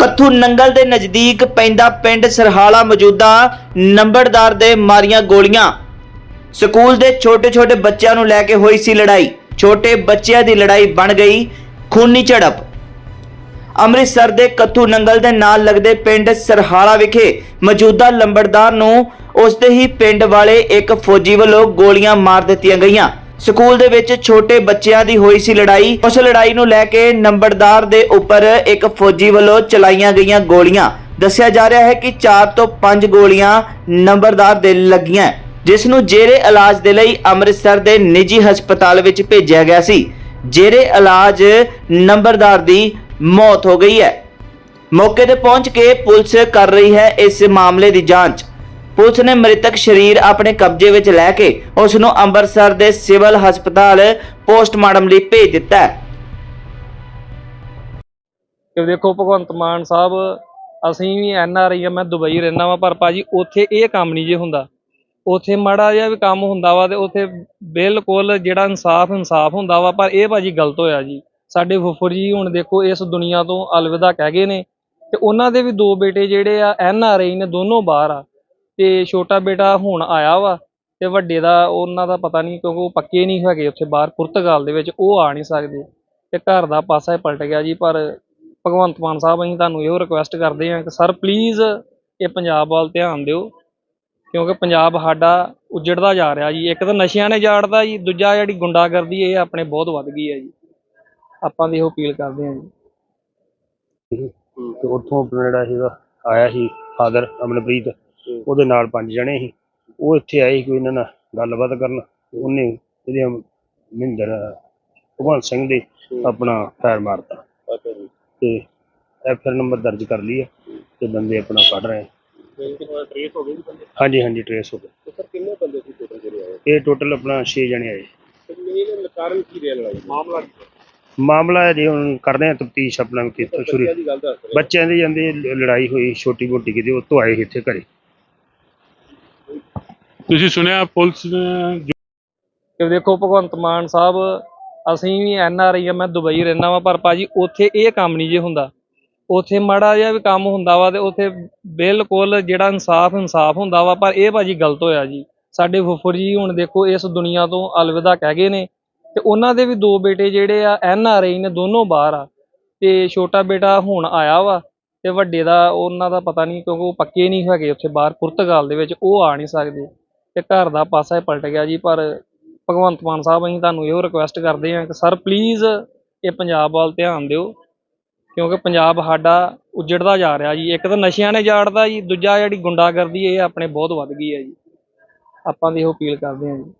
ਕੱਥੂ ਨੰਗਲ ਦੇ ਨਜ਼ਦੀਕ ਪੈਂਦਾ ਪਿੰਡ ਸਰਹਾਲਾ ਮੌਜੂਦਾ ਨੰਬਰਦਾਰ ਦੇ ਮਾਰੀਆਂ ਗੋਲੀਆਂ। ਸਕੂਲ ਦੇ ਛੋਟੇ-ਛੋਟੇ ਬੱਚਿਆਂ ਨੂੰ ਲੈ ਕੇ ਹੋਈ ਸੀ ਲੜਾਈ। ਛੋਟੇ ਬੱਚਿਆਂ ਦੀ ਲੜਾਈ ਬਣ ਗਈ ਖੂਨੀ ਝੜਪ। ਅੰਮ੍ਰਿਤਸਰ ਦੇ ਕੱਥੂ ਨੰਗਲ ਦੇ ਨਾਲ ਲੱਗਦੇ ਪਿੰਡ ਸਰਹਾਲਾ ਵਿਖੇ ਮੌਜੂਦਾ ਲੰਬੜਦਾਰ ਨੂੰ ਉਸਦੇ ਹੀ ਪਿੰਡ ਵਾਲੇ ਇੱਕ ਫੌਜੀ ਵੱਲੋਂ ਗੋਲੀਆਂ ਮਾਰ ਦਿੱਤੀਆਂ ਗਈਆਂ। ਸਕੂਲ ਦੇ ਵਿੱਚ ਛੋਟੇ ਬੱਚਿਆਂ ਦੀ ਹੋਈ ਸੀ ਲੜਾਈ। ਉਸ ਲੜਾਈ ਨੂੰ ਲੈ ਕੇ ਨੰਬਰਦਾਰ ਦੇ ਉੱਪਰ ਇੱਕ ਫੌਜੀ ਵੱਲੋਂ ਚਲਾਈਆਂ ਗਈਆਂ ਗੋਲੀਆਂ। ਦੱਸਿਆ ਜਾ ਰਿਹਾ ਹੈ ਕਿ 4 ਤੋਂ 5 ਗੋਲੀਆਂ ਨੰਬਰਦਾਰ ਦੇ ਲੱਗੀਆਂ ਜਿਸ ਨੂੰ ਜੇਰੇ ਇਲਾਜ ਦੇ ਲਈ ਅੰਮ੍ਰਿਤਸਰ ਦੇ ਨਿੱਜੀ ਹਸਪਤਾਲ ਵਿੱਚ ਭੇਜਿਆ ਗਿਆ ਸੀ। ਜੇਰੇ ਇਲਾਜ ਨੰਬਰਦਾਰ ਦੀ ਮੌਤ ਹੋ ਗਈ ਹੈ। ਮੌਕੇ ਤੇ ਪਹੁੰਚ ਕੇ ਪੁਲਿਸ ਕਰ ਰਹੀ ਹੈ ਇਸ ਮਾਮਲੇ ਦੀ ਜਾਂਚ। ਪੁਲਿਸ ਨੇ ਮ੍ਰਿਤਕ ਸ਼ਰੀਰ ਆਪਣੇ ਕਬਜ਼ੇ ਵਿੱਚ ਲੈ ਕੇ ਉਸ ਨੂੰ ਅੰਮ੍ਰਿਤਸਰ ਦੇ ਸਿਵਲ ਹਸਪਤਾਲ ਪੋਸਟਮਾਰਟਮ ਲਈ ਭੇਜ ਦਿੱਤਾ ਹੈ। ਕਿ ਦੇਖੋ ਭਗਵੰਤ ਮਾਨ ਸਾਹਿਬ, ਅਸੀਂ ਵੀ ਐਨ ਆਰ ਆਈ ਆ, ਮੈਂ ਦੁਬਈ ਰਹਿਣਾ ਵਾ, ਪਰ ਭਾਜੀ ਉੱਥੇ ਇਹ ਕੰਮ ਨਹੀਂ ਜੇ ਹੁੰਦਾ। ਉੱਥੇ ਮਾੜਾ ਜਿਹਾ ਵੀ ਕੰਮ ਹੁੰਦਾ ਵਾ ਤੇ ਉੱਥੇ ਬਿਲਕੁਲ ਜਿਹੜਾ ਇਨਸਾਫ ਇਨਸਾਫ ਹੁੰਦਾ ਵਾ, ਪਰ ਇਹ ਭਾਜੀ ਗਲਤ ਹੋਇਆ ਜੀ। ਸਾਡੇ ਫੁੱਫੜ ਜੀ ਹੁਣ ਦੇਖੋ ਇਸ ਦੁਨੀਆ ਤੋਂ ਅਲਵਿਦਾ ਕਹਿ ਗਏ ਨੇ ਤੇ ਉਹਨਾਂ ਦੇ ਵੀ ਦੋ ਬੇਟੇ ਜਿਹੜੇ ਆ, ਐਨ ਆਰ ਆਈ ਨੇ ਦੋਨੋਂ ਬਾਹਰ ਆ। ਤੇ ਛੋਟਾ ਬੇਟਾ ਹੁਣ ਆਇਆ ਵਾ ਤੇ ਵੱਡੇ ਦਾ ਉਹਨਾਂ ਦਾ ਪਤਾ ਨਹੀਂ ਕਿਉਂਕਿ ਉਹ ਪੱਕੇ ਨਹੀਂ ਹੈਗੇ ਉੱਥੇ ਬਾਹਰ, ਪੁਰਤਗਾਲ ਦੇ ਵਿੱਚ, ਉਹ ਆ ਨਹੀਂ ਸਕਦੇ। ਤੇ ਘਰ ਦਾ ਪਾਸਾ ਹੀ ਪਲਟ ਗਿਆ ਜੀ, ਪਰ ਭਗਵੰਤ ਮਾਨ ਸਾਹਿਬ, ਅਸੀਂ ਤੁਹਾਨੂੰ ਇਹੋ ਰਿਕੁਐਸਟ ਕਰਦੇ ਹਾਂ ਕਿ ਸਰ ਪਲੀਜ਼ ਇਹ ਪੰਜਾਬ ਵੱਲ ਧਿਆਨ ਦਿਓ, ਕਿਉਂਕਿ ਪੰਜਾਬ ਸਾਡਾ ਉਜੜਦਾ ਜਾ ਰਿਹਾ ਜੀ। ਇੱਕ ਤਾਂ ਨਸ਼ਿਆਂ ਨੇ ਜਾੜਦਾ ਜੀ, ਦੂਜਾ ਜਿਹੜੀ ਗੁੰਡਾਗਰਦੀ ਇਹ ਆਪਣੇ ਬਹੁਤ ਵੱਧ ਗਈ ਹੈ ਜੀ। ਆਪਾਂ ਵੀ ਇਹੋ ਅਪੀਲ ਕਰਦੇ ਹਾਂ ਜੀ। ਤੇ ਉੱਥੋਂ ਆਪਣਾ ਜਿਹੜਾ ਸੀਗਾ, ਆਇਆ ਸੀ, ਫਾਦਰ ਅਮਨਪ੍ਰੀਤ। ਉਹਦੇ ਨਾਲ ਪੰਜ ਜਣੇ ਸੀ। ਉਹ ਇੱਥੇ ਆਏ ਸੀ ਕੋਈ ਇਹਨਾਂ ਨਾਲ ਗੱਲਬਾਤ ਕਰਨ। ਉਹਨੇ ਇਹਦੇ ਮਹਿੰਦਰ ਭਗਵੰਤ ਸਿੰਘ ਦੇ ਆਪਣਾ ਫਾਇਰ ਮਾਰਤਾ। ਤੇ ਐਫ ਆਰ ਨੰਬਰ ਦਰਜ ਕਰ ਲਈ ਹੈ ਤੇ ਬੰਦੇ ਆਪਣਾ ਕੱਢ ਰਹੇ ਟ੍ਰੇਸ ਹੋ ਗਏ ਜੀ ਬੰਦੇ? ਹਾਂਜੀ ਹਾਂਜੀ ਟਰੇਸ ਹੋ ਗਏ। ਤੇ ਸਰ ਕਿੰਨੇ ਬੰਦੇ ਸੀ ਟੋਟਲ ਜਿਹੜੇ ਆਏ? ਇਹ ਟੋਟਲ ਆਪਣਾ 6 ਜਣੇ ਆਏ। ਤੇ ਮੇਨ ਕਾਰਨ ਕੀ ਰਿਹਾ ਲੜਾਈ ਦਾ? ਮਾਮਲਾ ਕੀ ਹੈ? ਮਾਮਲਾ ਹੈ ਜੀ ਹੁਣ ਕਰਦੇ ਆ ਤਫਤੀਸ਼ ਆਪਣਾ ਕਿੱਥੋਂ ਸ਼ੁਰੂ। ਬੱਚਿਆਂ ਦੀ ਜਾਂਦੇ ਲੜਾਈ ਹੋਈ ਛੋਟੀ ਮੋਟੀ ਕਿਤੇ ਉਹ ਤੋਂ ਆਏ ਸੀ ਇੱਥੇ ਘਰੇ। ਤੁਸੀਂ ਸੁਣਿਆ ਪੁਲਿਸ ਨੇ ਕਿ ਦੇਖੋ ਭਗਵੰਤ ਮਾਨ ਸਾਹਿਬ, ਅਸੀਂ ਵੀ ਐਨ ਆਰ ਆਈ ਆ, ਮੈਂ ਦੁਬਈ ਰਹਿਣਾ ਵਾ, ਪਰ ਭਾਜੀ ਉੱਥੇ ਇਹ ਕੰਮ ਨਹੀਂ ਜੇ ਹੁੰਦਾ। ਉੱਥੇ ਮਾੜਾ ਜਿਹਾ ਵੀ ਕੰਮ ਹੁੰਦਾ ਵਾ ਤੇ ਉੱਥੇ ਬਿਲਕੁਲ ਜਿਹੜਾ ਇਨਸਾਫ ਇਨਸਾਫ ਹੁੰਦਾ ਵਾ, ਪਰ ਇਹ ਭਾਜੀ ਗਲਤ ਹੋਇਆ ਜੀ। ਸਾਡੇ ਫੁੱਫੜ ਜੀ ਹੁਣ ਦੇਖੋ ਇਸ ਦੁਨੀਆ ਤੋਂ ਅਲਵਿਦਾ ਕਹਿ ਗਏ ਨੇ। ਤੇ ਉਹਨਾਂ ਦੇ ਵੀ ਦੋ ਬੇਟੇ ਜਿਹੜੇ ਆ, ਐਨ ਆਰ ਆਈ ਨੇ ਦੋਨੋਂ ਬਾਹਰ ਆ। ਤੇ ਛੋਟਾ ਬੇਟਾ ਹੁਣ ਆਇਆ ਵਾ ਤੇ ਵੱਡੇ ਦਾ, ਉਹਨਾਂ ਦਾ ਪਤਾ ਨਹੀਂ ਕਿਉਂਕਿ ਉਹ ਪੱਕੇ ਨਹੀਂ ਹੈਗੇ ਉੱਥੇ ਬਾਹਰ, ਪੁਰਤਗਾਲ ਦੇ ਵਿੱਚ ਉਹ ਆ ਨਹੀਂ ਸਕਦੇ। ਤੇ ਘਰ ਦਾ ਪਾਸਾ ਹੀ ਪਲਟ ਗਿਆ ਜੀ, ਪਰ ਭਗਵੰਤ ਮਾਨ ਸਾਹਿਬ, ਅਸੀਂ ਤੁਹਾਨੂੰ ਇਹੋ ਰਿਕੁਐਸਟ ਕਰਦੇ ਹਾਂ ਕਿ ਸਰ ਪਲੀਜ਼ ਇਹ ਪੰਜਾਬ ਵੱਲ ਧਿਆਨ ਦਿਓ, ਕਿਉਂਕਿ ਪੰਜਾਬ ਸਾਡਾ ਉਜੜਦਾ ਜਾ ਰਿਹਾ ਜੀ। ਇੱਕ ਤਾਂ ਨਸ਼ਿਆਂ ਨੇ ਜਾੜਦਾ ਜੀ, ਦੂਜਾ ਜਿਹੜੀ ਗੁੰਡਾਗਰਦੀ, ਇਹ ਆਪਣੇ ਬਹੁਤ ਵੱਧ ਗਈ ਹੈ ਜੀ। ਆਪਾਂ ਦੀ ਇਹੋ ਅਪੀਲ ਕਰਦੇ ਹਾਂ ਜੀ।